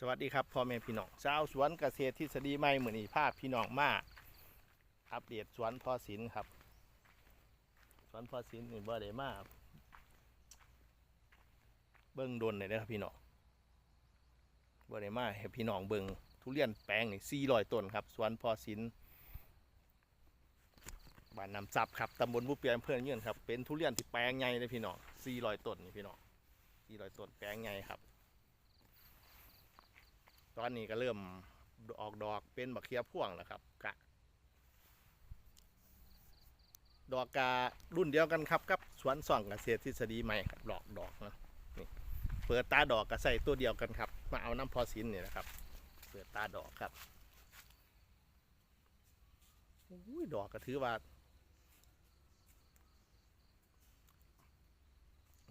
สวัสดีครับพ่อแม่พี่น้องชาวสวนเกษตรทฤษฎีใหม่เหมือนอีภาพพี่น้องมาอัปเดตสวนพ่อศิลป์ครับสวนพ่อศิลป์นี่บ่ได้มาเบิ่งดนเลยนะครับพี่น้องบ่ได้มาให้พี่น้องเบิ่งทุเรียนแปลงนี่400ต้นครับสวนพ่อศิลป์บ้านน้ำซับครับตำบลบุเปียอำเภอเงื่อนครับเป็นทุเรียนที่แปลงใหญ่เลยพี่น้อง400ต้นนี่พี่น้อง400ต้นแปลงใหญ่ครับ ตอนนี้ก็เริ่มออกดอกเป็นบักเขียพ่วงแล้วครับกะ ดอกการุ่นเดียวกันครับกับสวนส่องเกษตรทฤษฎีใหม่ครับดอกดอกนะนี่เปิดตาดอกก็ใส่ตัวเดียวกันครับ มาเอาน้ำพอสินนี่นะครับ เปิดตาดอกครับอุ้ยดอกก็ถือว่า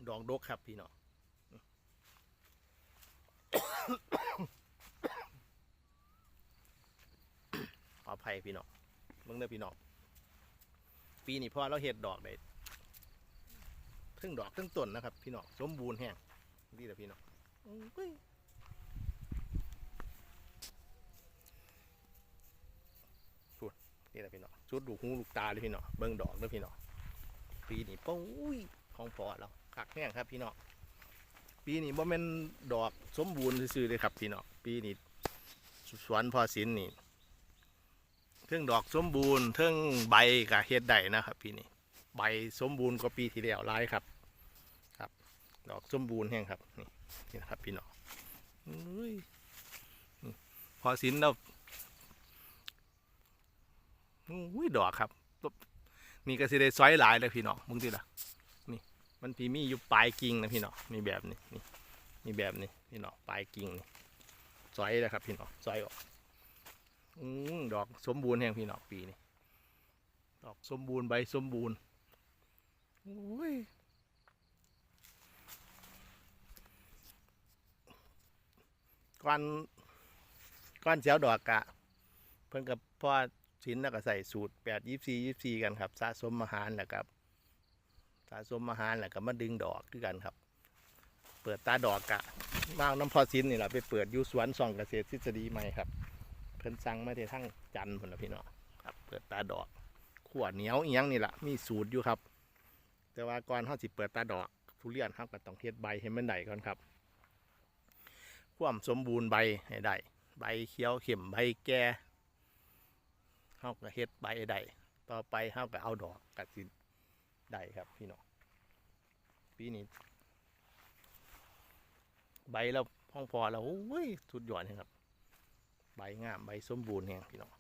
ดอกดกครับพี่น้อง ขออภัย พี่น้องเบิ่งเด้อพี่น้องปีนี้พอเราเห็ดดอกได้ทึ่งดอกทึ่งต้นนะครับ พี่น้องสมบูรณ์แห้งนี่แหละพี่น้องอุ้ยพูดนี่แหละพี่น้องชุดดูกหูลูกตาเลยพี่น้องเบิ่งดอกเด้อพี่น้องปีนี้ปุ้ยของพอเราคักแห้งครับพี่น้องปีนี้บ่แม่นดอกสมบูรณ์ซื่อเลยครับพี่น้องปีนี้สวนพอสินนี่ เทิงดอกสมบูรณ์เทิงใบกับเฮ็ดได้นะครับพี่นี่ใบสมบูรณ์กว่าปีที่แล้วหลายครับ ครับ ดอกสมบูรณ์แห้งครับ นี่นี่นะครับพี่น้องอุ้ยพอสินเราอุ้ยดอกครับนี่ก็สิได้ซอยหลายเลยพี่น้องมึงติละนี่ มันพีมีอยู่ปลายกิ่งนะพี่น้องมีแบบนี้นี่มีแบบนี้พี่น้องปลายกิ่งนี่ซอยเลยครับพี่น้องซอยออก อืมดอกสมบูรณ์แห่งพี่น้องปีนี้ดอกสมบูรณ์ใบสมบูรณ์โอ้ยก้อนก้อนเสียวดอกกะ เพิ่นกับพ่อสินแล้วก็ใส่สูตรแปดยี่สี่ยี่สี่กันครับ สะสมอาหารแหละครับสะสมอาหารแหละก็มาดึงดอกด้วยกันครับ เปิดตาดอกกะบ้างน้ำพอสินนี่แหละไปเปิดอยู่สวนส่องเกษตรทฤษฎีใหม่ครับเพิ่นสั่งมาที่ทั้งจันทร์พุ่นละพี่น้องครับเปิดตาดอกขวดเหนียวอียงนี่แหละมีสูตรอยู่ครับ แต่ว่าก่อนเฮาสิเปิดตาดอกทุเรียนเฮาก็ต้องเฮ็ดใบให้มันได้ก่อนครับความสมบูรณ์ใบให้ได้ใบเขียวเข้มใบแก่เฮาก็เฮ็ดใบให้ได้ต่อไปเฮาก็เอาดอกก็สิได้ครับพี่น้องปีนี้ใบเราห้องพอเราโอ้ยสุดยอดเลยครับ ใบงามใบสมบูรณ์แห่งพี่น้อง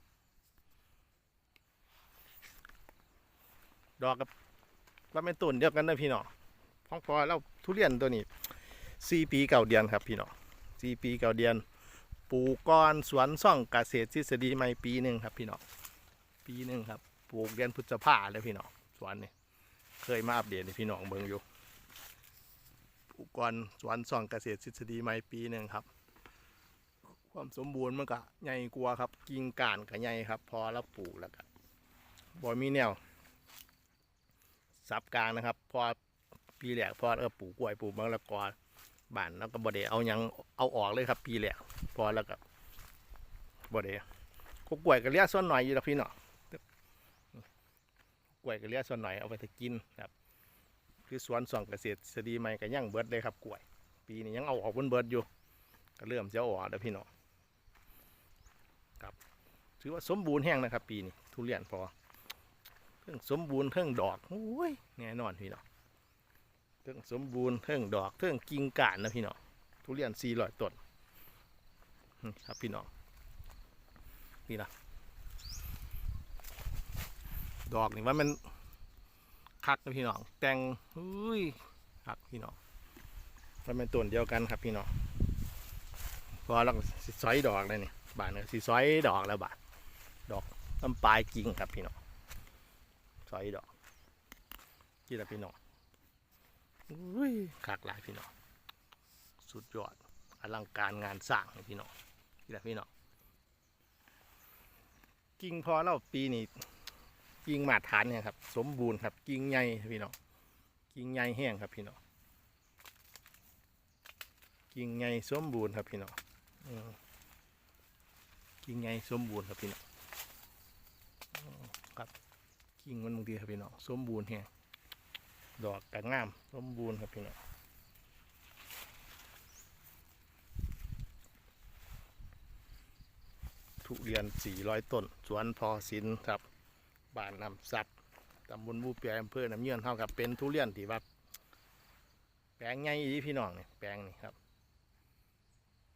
ดอกกับว่าเป็นต้นเดียวกันนะพี่น้องพ้องพอแล้วทุเรียนตัวนี้สี่ปีเก่าเดือนครับพี่น้องสี่ปีเก่าเดือนปลูกก้อนสวนซ่องเกษตรทฤษฎีใหม่ปีหนึ่งครับพี่น้องปีหนึ่งครับปลูกเดือนพฤษภาเลยพี่น้องสวนนี่เคยมาอัปเดตให้พี่น้องเบิ่งอยู่ปลูกก้อนสวนซ่องเกษตรทฤษฎีใหม่ปีหนึ่งครับ ความสมบูรณ์มันก็ใหญ่กว่าครับ กิ่งก้านก็ใหญ่ครับ พอแล้วปลูกแล้วก็บ่มีแนวซับกลางนะครับ พอปีแรกพอเออปลูกกล้วยปลูกมะละกอบ้านแล้วก็บ่ได้เอายังเอาออกเลยครับ ปีแรกพอแล้วก็บ่ได้ก็กล้วยก็เลี้ยส่วนหน่อยอยู่แล้วพี่เนาะกล้วยก็เลี้ยส่วนหน่อยเอาไปถกินครับ คือสวนส่องเกษตรสดีใหม่ก็ยังเบิร์ดเลยครับกล้วย ปีนี้ยังเอาออกบิดเบิร์ดอยู่ก็เริ่มจะออกแล้วพี่น้อ ถือว่าสมบูรณ์แห้งนะครับ ปีนี้ทุเรียนพอเพิ่งสมบูรณ์เพิ่งดอกโอ้ยแน่นอนพี่น้องเพิ่งสมบูรณ์เพิ่งดอกเพิ่งกิ่งก้านนะพี่น้องทุเรียนสี่ร้อยต้นครับพี่น้องนี่นะดอกนี่ว่ามันคักนะพี่น้องแตงอุ้ยคักพี่น้องมันเป็นต้นเดียวกันครับพี่น้องพอเราสิซอยดอกเลยนี่บาทนก็สิซอยดอกแล้วบาท ดอกต้นปลายกิ่งครับพี่น้องซอยดอกกี่ละพี่น้องอุ้ยคักหลายพี่น้องสุดยอดอลังการงานสร้างพี่น้องกี่ละพี่น้องกิ่งพอเราปีนี้กิ่งมาฐานเนี่ยครับ สมบูรณ์ครับกิ่งใหญ่พี่น้องกิ่งใหญ่แห้งครับพี่น้องกิ่งใหญ่สมบูรณ์ครับพี่น้องกิ่งไงสมบูรณ์ครับพี่น้อง ครับกิ่งมันบางทีครับพี่น้องสมบูรณ์แฮงดอกกระงามสมบูรณ์ครับพี่น้องทุเรียน 400 ต้น สวนพอสินครับ บ้านนำซับตำบลบูเปียอำเภอน้ำเยื่อนเท่ากับเป็นทุเรียนที่ว่าแปลงใหญ่อีพี่น้องเนี่ยแปลงนี่ครับ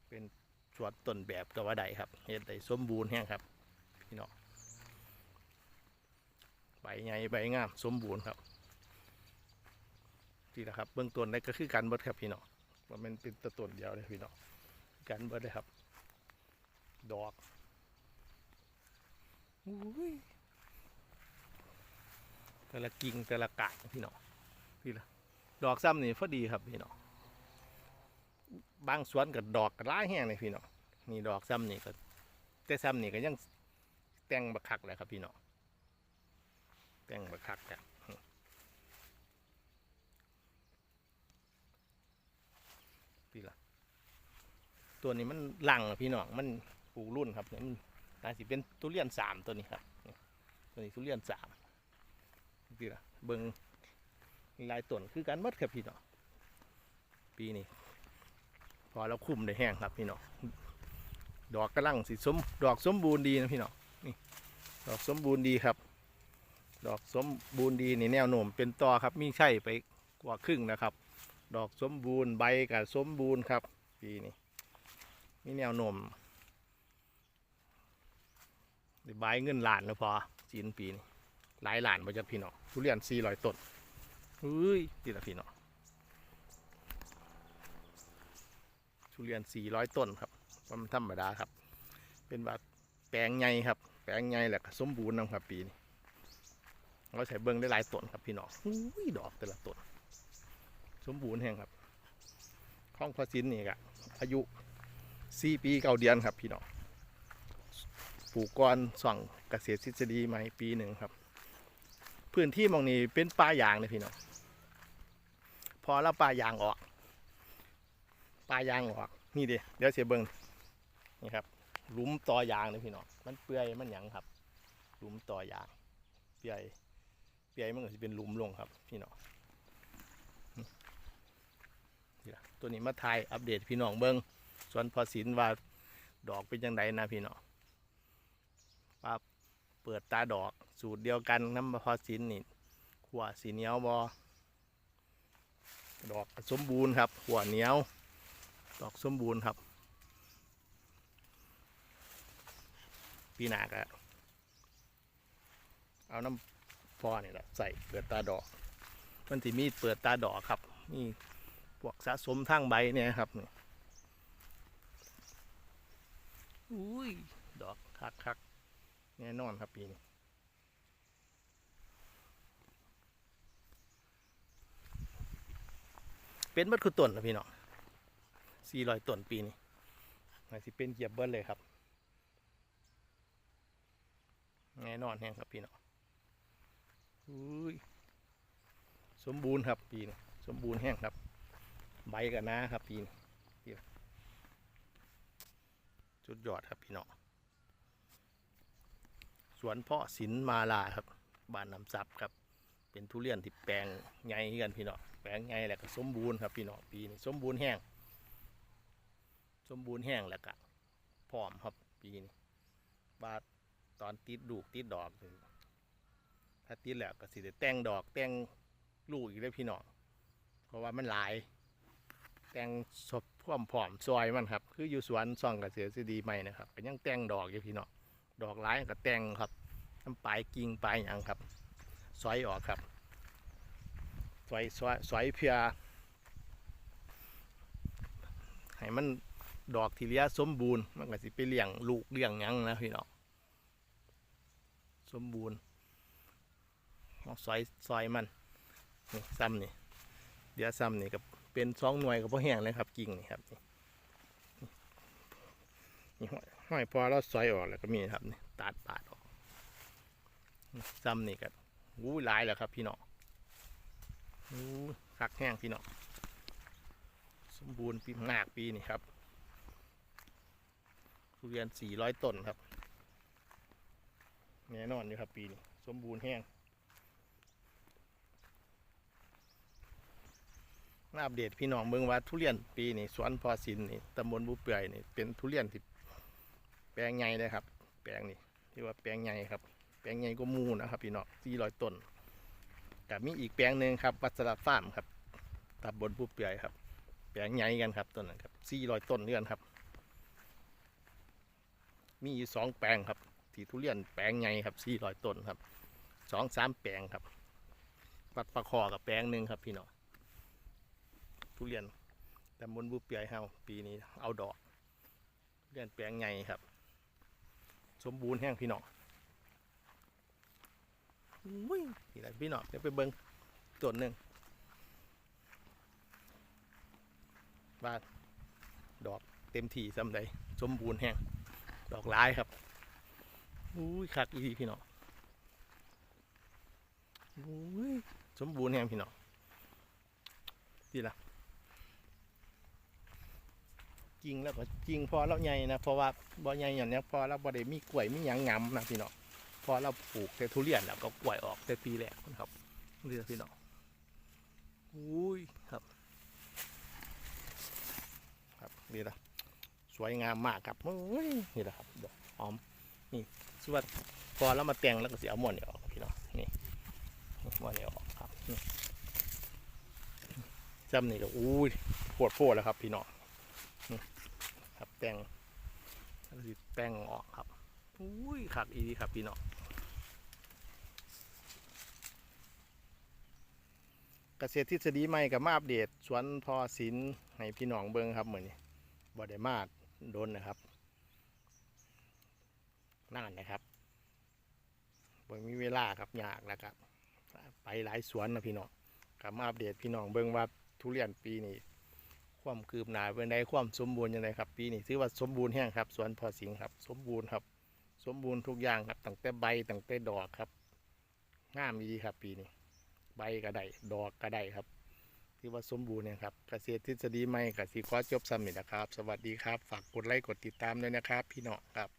เป็นสวนต้นแบบก็ว่าได้ครับเฮ็ดได้สมบูรณ์แห้งครับ พี่น้อง ใบใหญ่ใบงามสมบูรณ์ครับนี่แหละครับเบื้องต้นได้ก็คือการเบิดครับพี่น้องมันเป็นตะต้นเดียวเลยพี่น้องการเบิดเลยครับ ดอกแต่ละกิ่งแต่ละกาดพี่น้องพี่ละดอกซ้ำนี่พอดีครับพี่น้องบางสวนกับดอกกร้ายแห้งเลยพี่น้องนี่ดอกซ้ำนี่ก็แต่ซ้ำนี่ก็ยังแต่งบักคักเลยครับพี่น้อง แต่งบักคักแหละพี่ล่ะ ตัวนี้มันหลังพี่น้อง มันปลูกรุ่นครับเนี่ยมันน่าสิเป็นทุเรียนสามตัวนี้ครับ ตัวนี้ทุเรียนสามพี่ล่ะ เบิงลายต้นคือการมัดครับพี่น้องปีนี้พอเราคุมได้แห้งครับพี่น้องดอกกระลังสิสมดอกสมบูรณ์ดีนะพี่น้องนี่ดอกสมบูรณ์ดีครับ ดอกสมบูรณ์ดีนี่แนวโน้มเป็นต่อครับมีใช่ไปกว่าครึ่งนะครับ ดอกสมบูรณ์ใบกับสมบูรณ์ครับ ปีนี้มีแนวโน้มใบเงินหลานแล้วพอจีนปีนี้หลายหลานมาจากพี่น้องทุเรียน400ต้นเฮ้ยตีละพี่น้องทุเรียน400ต้นครับมันธรรมดาครับ เป็นแบบแปลงใหญ่ครับ แปลงใหญ่แหละสมบูรณ์นะครับปีนี้ เราใช้เบิ้งได้หลายต้นครับพี่น้องอุ้ยดอกแต่ละต้นสมบูรณ์แห่งครับข้องพอสินนี่ก็อายุ4ปีเก้าเดือนครับพี่น้องปลูกก้อนส่องเกษตรทฤษฎีใหม่ปีหนึ่งครับ พื้นที่มองนี้เป็นป่ายางเลยพี่น้องพอแล้วป่ายางออกปลายางออกนี่เดีเดี๋ยวเสียเบิงนี่ครับหลุมต่อยางเลยพี่น้องมันเปื่อยมันหยังครับหลุมต่อยางเปื่อย เปื่อยมันก็จะเป็นลุมลงครับ พี่น้องนี่ละตัวนี้มาถ่ายอัปเดตพี่น้องเบิงส่วนพอสินว่าดอกเป็นยังไงนะพี่น้องว่าเปิดตาดอกสูตรเดียวกันน้ำพอสินนี่ขัวสีเหนียวบอดอกสมบูรณ์ครับขัวเหนียว ดอกสมบูรณ์ครับ ปีหนาก็เอาน้ำ พอนี่แหละใส่เปิดตาดอก มันที่มีเปิดตาดอกครับนี่พวกสะสมทางใบเนี่ยครับนี่อุ้ยดอกคักคักแน่นอนครับปีนี้เป็นบัดคือต้นนะพี่น้องสี่ร้อยต้นปีนี้น่าสิเป็นเหยียบเบิ้ลเลยครับ แน่นอนแห้งครับพี่น้องอุ้ย สมบูรณ์ครับปีนี้สมบูรณ์แห้งครับ ใบกับน้าครับปีนี้จุดยอดครับพี่น้องสวนเพาะสินมาลาครับบ้านน้ำซับครับ เป็นทุเรียนที่แปลงใหญ่กันพี่น้องแปลงใหญ่แหละก็สมบูรณ์ครับพี่น้องปีนี้สมบูรณ์แห้งสมบูรณ์แห้งแล้วก็พร้อมครับปีนี้บาดตอนติดดูกติดดอก ถ้าติดแล้วก็สิได้แต่งดอกแต่งลูกอีกได้พี่น้องเพราะว่ามันหลาย แต่งศพพร้อมผอมซอยมันครับ คืออยู่สวนซ่องกับเสียสีดีใหม่นะครับก็ยังแต่งดอกอยู่พี่น้องดอกหลายก็แต่งครับน้ำปลายกิ่งปลายหยังครับซอยออกครับซอยซอยซอยเพื่อให้มันดอกทีเลียสมบูรณ์มันก็สิไปเลี้ยงลูกเลี้ยงยังนะพี่น้องสมบูรณ์ เอาซอยซอยมันนี่ซ้ำนี่เดี๋ยวซ้ำนี่กับเป็นสองหน่วยกับพ่อแห้งเลยครับกิ่งนี่ครับนี่ห้อยห้อยพอเราซอยออกแล้วก็มีครับนี่ตัดปาดออกซ้ำนี่กับวู้หลายแล้วครับ พี่น้องอู้คักแห้งพี่น้องสมบูรณ์ปีหน้าปีนี่ครับทุเรียนสี่ร้อยต้นครับแน่นอนอยู่ครับปีนี้สมบูรณ์แห้ง มาอัปเดตพี่น้องเมืองว่าทุเรียนปีนี้สวนพอสินนี่ตำบลบุเปื่อยนี่เป็นทุเรียนที่แปลงใหญ่เลยครับ แปลงนี่ที่ว่าแปลงใหญ่ครับ แปลงใหญ่ก็มูนะครับพี่น้องสี่ร้อยต้นกับมีอีกแปลงหนึ่งครับวัสดุฟาร์มครับตำบลบุเปื่อยครับ แปลงใหญ่กันครับต้นนั้นครับสี่ร้อยต้นเนื่อนครับ มีอยู่สองแปลงครับที่ทุเรียนแปลงใหญ่ครับสี่ร้อยต้นครับสองสามแปลงครับวัดประคอกับแปลงหนึ่งครับพี่น้อง ทุเรียนแต่มนบุเปียเฮาปีนี้เอาดอกเรียนแปลงใหญ่ครับ สมบูรณ์แห้งพี่น้องอุ้ยนี่แหละพี่น้องเดี๋ยวไปเบิ้งต้นหนึ่งว่าดอกเต็มที่สำใดสมบูรณ์แห้งดอกร้ายครับอุ้ยคักอีพี่น้องอุ้ยสมบูรณ์แฮงพี่น้องดีละ จริงแล้วก็จริงพอเราใหญ่นะเพราะว่าบ่ใหญ่อย่างนี้พอเราบ่ได้มีกล้วยมีหยังงำนะพี่น้องพอเราปลูกแต่ทุเรียนแล้วก็กล้วยออกแต่ปีแรกครับนี่ละพี่น้องอุ้ยครับ ครับนี่ละสวยงามมากครับโอ้ยนี่แหละครับดอกหอมนี่สวัสดพอแล้วมาแต่งแล้วก็เสียมวนนี่ออกพี่น้องนี่มวนนี่ออกครับนี่จำนี่ก็อุ้ยปวดโพดแล้วครับพี่น้อง แต่งแล้วสิแต่งออกครับอุ้ยขักอีดีครับพี่น้องเกษตรทฤษฎีใหม่กับมาอัปเดตสวนพอสินให้พี่น้องเบิ่งครับเหมือนนี้บ่ได้มากโดนนะครับนานนะครับบ่มีเวลาครับยากนะครับ ไปหลายสวนนะพี่น้องกับมาอัปเดตพี่น้องเบิ่งว่าทุเรียนปีนี้ ความคืบหน้าเป็นไดความสมบูรณ์ยังไงครับปีนี้ถือว่าสมบูรณ์แห้งครับ สวนพอสิงครับ สมบูรณ์ครับ สมบูรณ์ทุกอย่างครับตั้งแต่ใบตั้งแต่ดอกครับงามดีครับ ปีนี้ใบก็ได้ดอกก็ได้ครับที่ว่าสมบูรณ์เนี่ยครับเกษตรทฤษฎีใหม่กับสีคอจบสมิธนะครับ สวัสดีครับ ฝากกดไลค์กดติดตามด้วยนะครับ พี่น้องครับ